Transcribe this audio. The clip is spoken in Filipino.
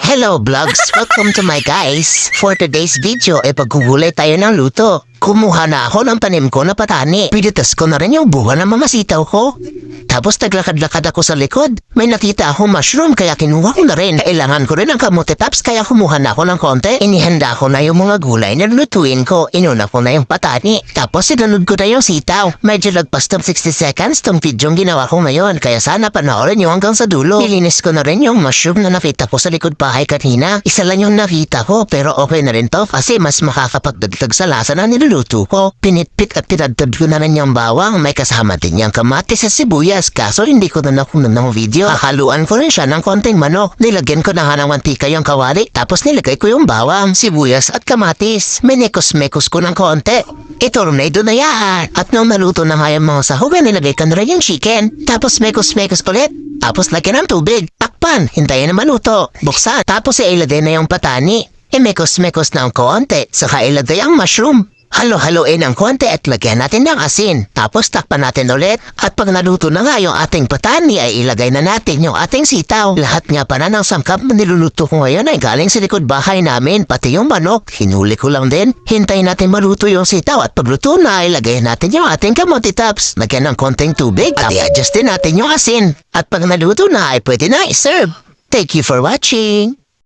Hello vlogs! Welcome to my guys! For today's video, e pagkugulay tayo ng luto. Kumuha na ako ng tanim ko na patani. Pinitas ko na rin yung buwan ng mga sitaw ko. Tapos naglakad-lakad ako sa likod. May nakita akong mushroom kaya kinuha ko na rin. Kailangan ko rin ng kamote tops kaya kumuha na ako ng konti. Inihanda ko na yung mga gulay na lutuin ko. Inuna ko na yung patani. Tapos sinunod ko na yung sitaw. Medyo lagpas ng 60 seconds tong video yung ginawa ko ngayon. Kaya sana panoorin nyo hanggang sa dulo. Nilinis ko na rin yung mushroom na nakita ko sa likod bahay kanina. Isa lang yung nakita ko pero okay na rin to kasi mas makakapagdagdag sa lasa na niluluto ko. Pinitpit at pinadtad ko na rin yung bawang. May kasama din yung kamatis at sibuyas kaso hindi ko na nakunan ng video. Hakaluan ko rin siya ng konting manok. Nilagyan ko na nga ng mantika yung kawali tapos nilagay ko yung bawang, sibuyas at kamatis. Minekos-mekos ko ng konti. Itornado na yan. At nung naluto na nga yung mga sahog, nilagay ko na rin yung chicken. Tapos mekos-mekos ulit. Tapos lagyan ng tubig. Takpan. Hintayin na maluto. Buksan. Tapos ilagay na yung patani. Imekos-mekos na ang konti. Saka ilagay ang mushroom. Halo-haloin ang konti at lagyan natin ng asin. Tapos takpan natin ulit. At pag naluto na nga yung ating patani ay ilagay na natin yung ating sitaw. Lahat nga pa na ng sangkap na niluluto ko ngayon ay galing sa likod bahay namin. Pati yung manok, hinuli ko lang din. Hintayin natin maluto yung sitaw at pagluto na ilagay natin yung ating kamote tops. Lagyan ng konting tubig at i-adjust din natin yung asin. At pag naluto na ay pwede na i-serve. Thank you for watching.